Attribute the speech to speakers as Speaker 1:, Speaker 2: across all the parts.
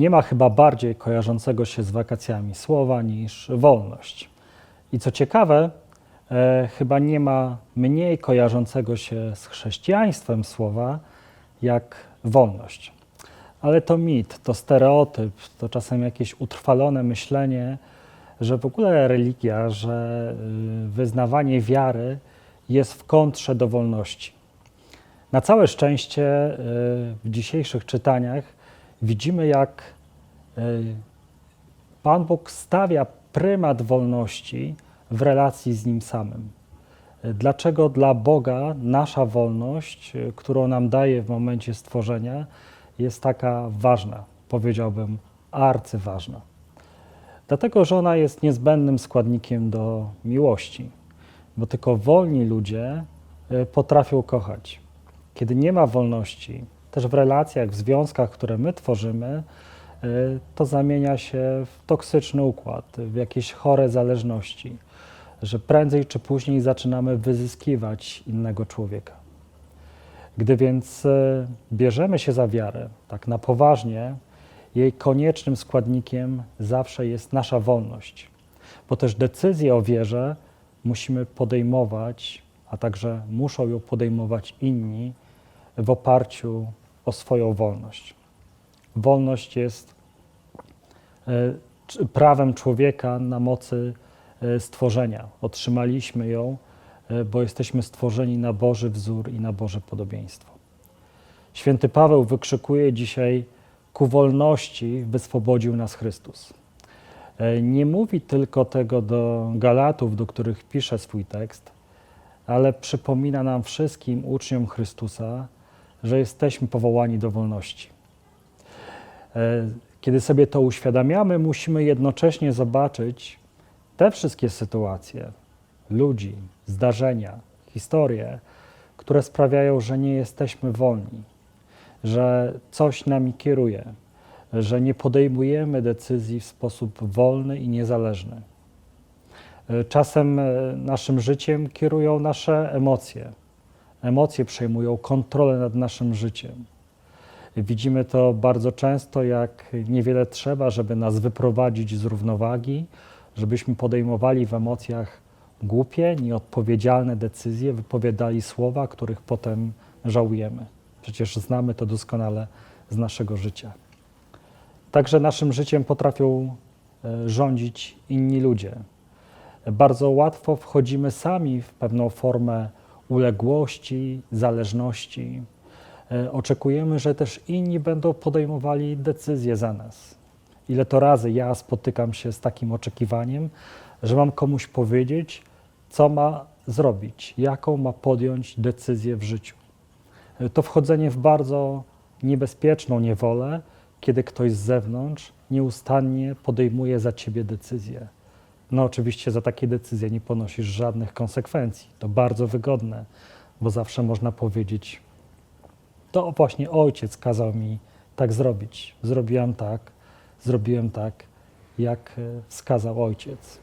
Speaker 1: Nie ma chyba bardziej kojarzącego się z wakacjami słowa niż wolność. I co ciekawe, e, chyba nie ma mniej kojarzącego się z chrześcijaństwem słowa jak wolność. Ale to mit, to stereotyp, to czasem jakieś utrwalone myślenie, że w ogóle religia, że y, wyznawanie wiary jest w kontrze do wolności. Na całe szczęście y, w dzisiejszych czytaniach widzimy, jak y, Pan Bóg stawia prymat wolności w relacji z Nim samym. Dlaczego dla Boga nasza wolność, y, którą nam daje w momencie stworzenia, jest taka ważna, powiedziałbym arcyważna? Dlatego, że ona jest niezbędnym składnikiem do miłości, bo tylko wolni ludzie potrafią kochać. Kiedy nie ma wolności, też w relacjach, w związkach, które my tworzymy, y, to zamienia się w toksyczny układ, w jakieś chore zależności, że prędzej czy później zaczynamy wyzyskiwać innego człowieka. Gdy więc y, bierzemy się za wiarę, tak na poważnie, jej koniecznym składnikiem zawsze jest nasza wolność, bo też decyzję o wierze musimy podejmować, a także muszą ją podejmować inni w oparciu o swoją wolność. Wolność jest e, prawem człowieka na mocy e, stworzenia. Otrzymaliśmy ją, e, bo jesteśmy stworzeni na Boży wzór i na Boże podobieństwo. Święty Paweł wykrzykuje dzisiaj: Ku wolności wyswobodził nas Chrystus. Nie mówi tylko tego do Galatów, do których pisze swój tekst, ale przypomina nam wszystkim uczniom Chrystusa, że jesteśmy powołani do wolności. E, Kiedy sobie to uświadamiamy, musimy jednocześnie zobaczyć te wszystkie sytuacje, ludzi, zdarzenia, historie, które sprawiają, że nie jesteśmy wolni, że coś nami kieruje, że nie podejmujemy decyzji w sposób wolny i niezależny. E, Czasem e, naszym życiem kierują nasze emocje. Emocje przejmują kontrolę nad naszym życiem. Widzimy to bardzo często, jak niewiele trzeba, żeby nas wyprowadzić z równowagi, żebyśmy podejmowali w emocjach głupie, nieodpowiedzialne decyzje, wypowiadali słowa, których potem żałujemy. Przecież znamy to doskonale z naszego życia. Także naszym życiem potrafią e, rządzić inni ludzie. Bardzo łatwo wchodzimy sami w pewną formę uległości, zależności. E, Oczekujemy, że też inni będą podejmowali decyzje za nas. Ile to razy ja spotykam się z takim oczekiwaniem, że mam komuś powiedzieć, co ma zrobić, jaką ma podjąć decyzję w życiu. E, To wchodzenie w bardzo niebezpieczną niewolę, kiedy ktoś z zewnątrz nieustannie podejmuje za ciebie decyzje. No, oczywiście za takie decyzje nie ponosisz żadnych konsekwencji. To bardzo wygodne, bo zawsze można powiedzieć: To właśnie ojciec kazał mi tak zrobić. Zrobiłam tak, zrobiłem tak, jak e, wskazał ojciec.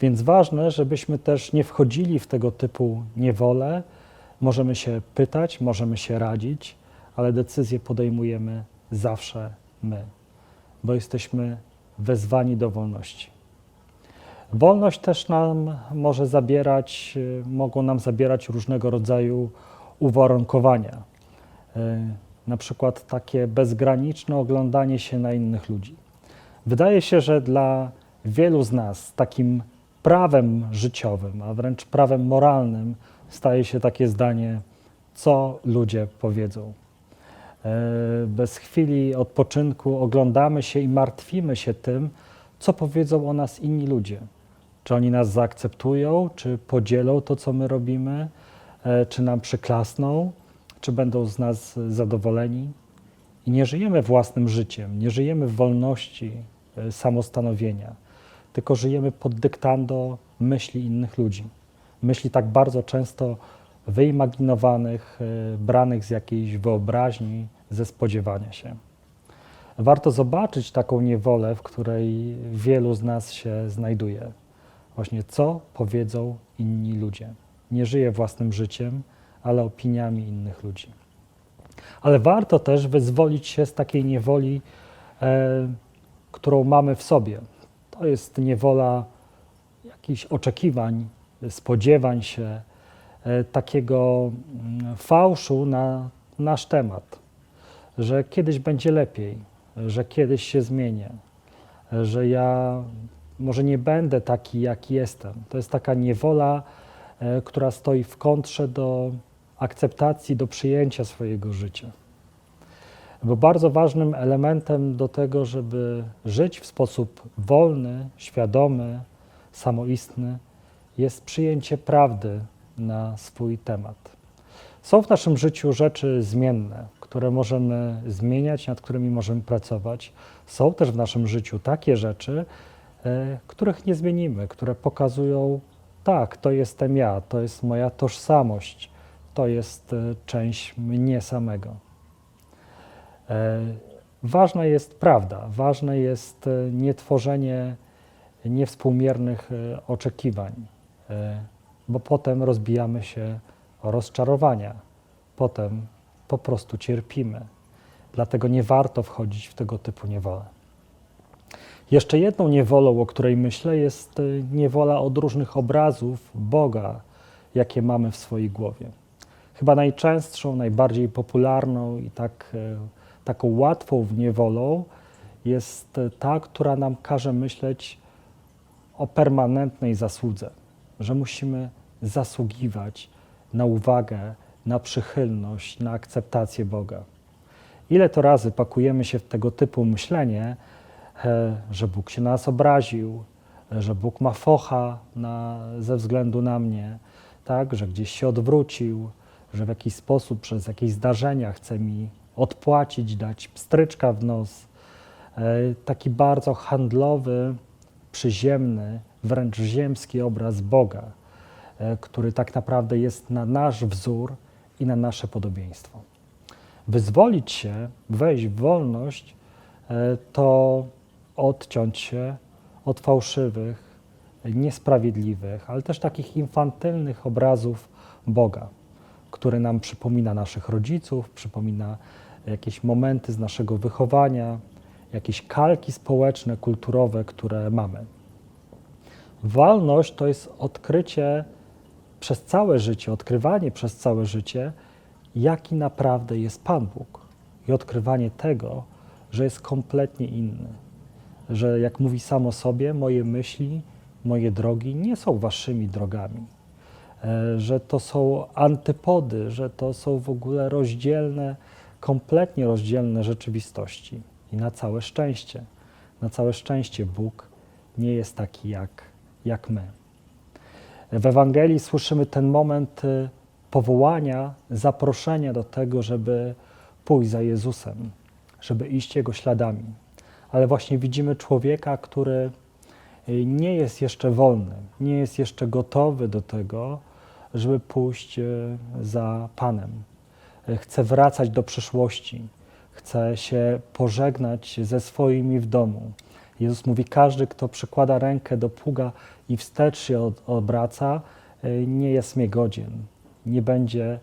Speaker 1: Więc ważne, żebyśmy też nie wchodzili w tego typu niewolę. Możemy się pytać, możemy się radzić, ale decyzje podejmujemy zawsze my, bo jesteśmy wezwani do wolności. Wolność też nam może zabierać, y, mogą nam zabierać różnego rodzaju uwarunkowania. Y, Na przykład takie bezgraniczne oglądanie się na innych ludzi. Wydaje się, że dla wielu z nas takim prawem życiowym, a wręcz prawem moralnym staje się takie zdanie, co ludzie powiedzą. E, Bez chwili odpoczynku oglądamy się i martwimy się tym, co powiedzą o nas inni ludzie. Czy oni nas zaakceptują, czy podzielą to, co my robimy, e, czy nam przyklasną, czy będą z nas zadowoleni. I nie żyjemy własnym życiem, nie żyjemy w wolności e, samostanowienia, tylko żyjemy pod dyktando myśli innych ludzi. Myśli tak bardzo często wyimaginowanych, e, branych z jakiejś wyobraźni, ze spodziewania się. Warto zobaczyć taką niewolę, w której wielu z nas się znajduje. Właśnie co powiedzą inni ludzie. Nie żyje własnym życiem, ale opiniami innych ludzi. Ale warto też wyzwolić się z takiej niewoli e, którą mamy w sobie. To jest niewola jakichś oczekiwań, spodziewań się, e, takiego mm, fałszu na nasz temat, że kiedyś będzie lepiej, że kiedyś się zmienię, że ja może nie będę taki, jak jestem. To jest taka niewola, e, która stoi w kontrze do akceptacji, do przyjęcia swojego życia. Bo bardzo ważnym elementem do tego, żeby żyć w sposób wolny, świadomy, samoistny, jest przyjęcie prawdy na swój temat. Są w naszym życiu rzeczy zmienne, które możemy zmieniać, nad którymi możemy pracować. Są też w naszym życiu takie rzeczy, których nie zmienimy, które pokazują, tak, to jestem ja, to jest moja tożsamość, to jest e, część mnie samego. E, Ważna jest prawda, ważne jest e, nietworzenie niewspółmiernych e, oczekiwań, e, bo potem rozbijamy się o rozczarowania, potem po prostu cierpimy. Dlatego nie warto wchodzić w tego typu niewolę. Jeszcze jedną niewolą, o której myślę, jest e, niewola od różnych obrazów Boga, jakie mamy w swojej głowie. Chyba najczęstszą, najbardziej popularną i tak, e, taką łatwą niewolą jest e, ta, która nam każe myśleć o permanentnej zasłudze, że musimy zasługiwać na uwagę, na przychylność, na akceptację Boga. Ile to razy pakujemy się w tego typu myślenie, że Bóg się na nas obraził, że Bóg ma focha na, ze względu na mnie, tak, że gdzieś się odwrócił, że w jakiś sposób przez jakieś zdarzenia chce mi odpłacić, dać pstryczka w nos. E, Taki bardzo handlowy, przyziemny, wręcz ziemski obraz Boga, e, który tak naprawdę jest na nasz wzór i na nasze podobieństwo. Wyzwolić się, wejść w wolność, e, to odciąć się od fałszywych, niesprawiedliwych, ale też takich infantylnych obrazów Boga, który nam przypomina naszych rodziców, przypomina jakieś momenty z naszego wychowania, jakieś kalki społeczne, kulturowe, które mamy. Wolność to jest odkrycie przez całe życie, odkrywanie przez całe życie, jaki naprawdę jest Pan Bóg i odkrywanie tego, że jest kompletnie inny. Że jak mówi sam o sobie, moje myśli, moje drogi nie są waszymi drogami. E, Że to są antypody, że to są w ogóle rozdzielne, kompletnie rozdzielne rzeczywistości. I na całe szczęście, na całe szczęście Bóg nie jest taki jak, jak my. W Ewangelii słyszymy ten moment y, powołania, zaproszenia do tego, żeby pójść za Jezusem, żeby iść Jego śladami. Ale właśnie widzimy człowieka, który y, nie jest jeszcze wolny, nie jest jeszcze gotowy do tego, żeby pójść y, za Panem. Y, Chce wracać do przeszłości, chce się pożegnać ze swoimi w domu. Jezus mówi: Każdy, kto przykłada rękę do pługa i wstecz się obraca, nie jest mnie godzien. Nie będzie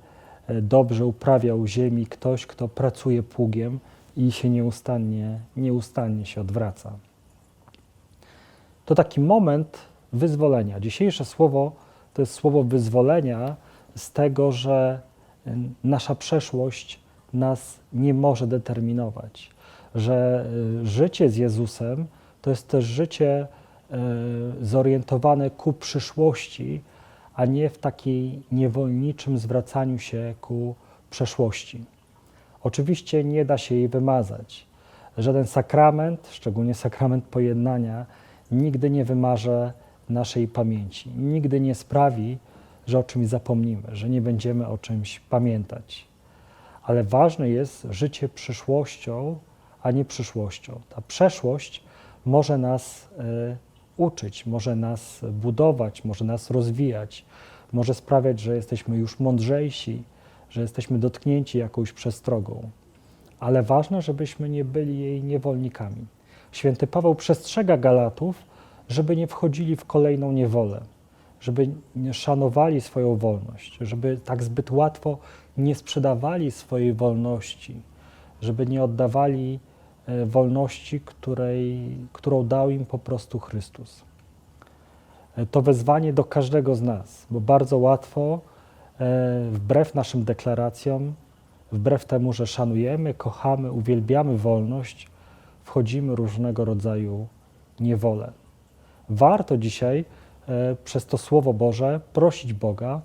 Speaker 1: dobrze uprawiał ziemi ktoś, kto pracuje pługiem i się nieustannie, nieustannie się odwraca. To taki moment wyzwolenia. Dzisiejsze słowo to jest słowo wyzwolenia z tego, że nasza przeszłość nas nie może determinować, że y, życie z Jezusem to jest też życie y, zorientowane ku przyszłości, a nie w takiej niewolniczym zwracaniu się ku przeszłości. Oczywiście nie da się jej wymazać. Żaden sakrament, szczególnie sakrament pojednania, nigdy nie wymarze naszej pamięci. Nigdy nie sprawi, że o czymś zapomnimy, że nie będziemy o czymś pamiętać. Ale ważne jest życie przyszłością, a nie przyszłością. Ta przeszłość może nas e, uczyć, może nas budować, może nas rozwijać, może sprawiać, że jesteśmy już mądrzejsi, że jesteśmy dotknięci jakąś przestrogą. Ale ważne, żebyśmy nie byli jej niewolnikami. Święty Paweł przestrzega Galatów, żeby nie wchodzili w kolejną niewolę, żeby szanowali swoją wolność, żeby tak zbyt łatwo nie sprzedawali swojej wolności, żeby nie oddawali e, wolności, której, którą dał im po prostu Chrystus. E, To wezwanie do każdego z nas, bo bardzo łatwo, wbrew naszym deklaracjom, wbrew temu, że szanujemy, kochamy, uwielbiamy wolność, wchodzimy różnego rodzaju niewolę. Warto dzisiaj e, przez to Słowo Boże prosić Boga,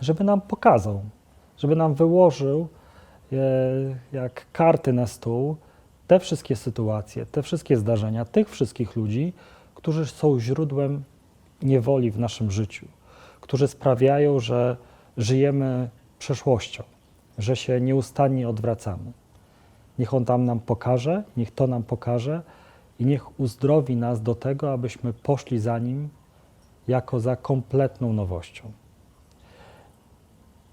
Speaker 1: żeby nam pokazał, żeby nam wyłożył e, jak karty na stół te wszystkie sytuacje, te wszystkie zdarzenia, tych wszystkich ludzi, którzy są źródłem niewoli w naszym życiu, którzy sprawiają, że żyjemy przeszłością, że się nieustannie odwracamy. Niech On tam nam pokaże, niech to nam pokaże i niech uzdrowi nas do tego, abyśmy poszli za Nim jako za kompletną nowością.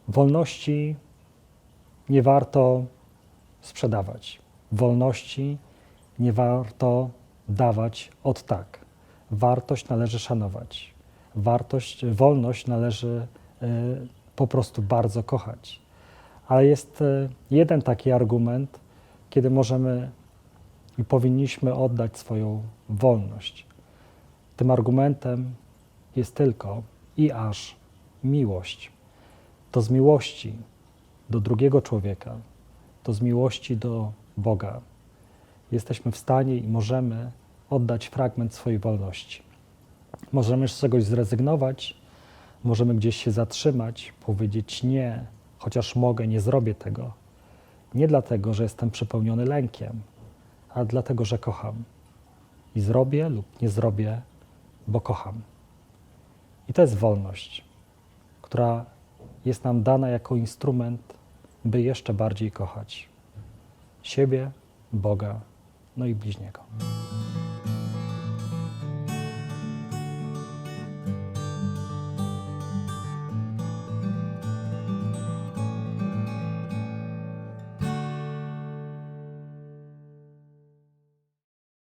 Speaker 1: Wolności nie warto sprzedawać. Wolności nie warto dawać od tak. Wartość należy szanować. Wartość, wolność należy e, po prostu bardzo kochać. Ale jest e, jeden taki argument, kiedy możemy i powinniśmy oddać swoją wolność. Tym argumentem jest tylko i aż miłość. To z miłości do drugiego człowieka, to z miłości do Boga jesteśmy w stanie i możemy oddać fragment swojej wolności. Możemy z czegoś zrezygnować, możemy gdzieś się zatrzymać, powiedzieć nie, chociaż mogę, nie zrobię tego. Nie dlatego, że jestem przepełniony lękiem, a dlatego, że kocham. I zrobię lub nie zrobię, bo kocham. I to jest wolność, która jest nam dana jako instrument, by jeszcze bardziej kochać siebie, Boga, no i bliźniego.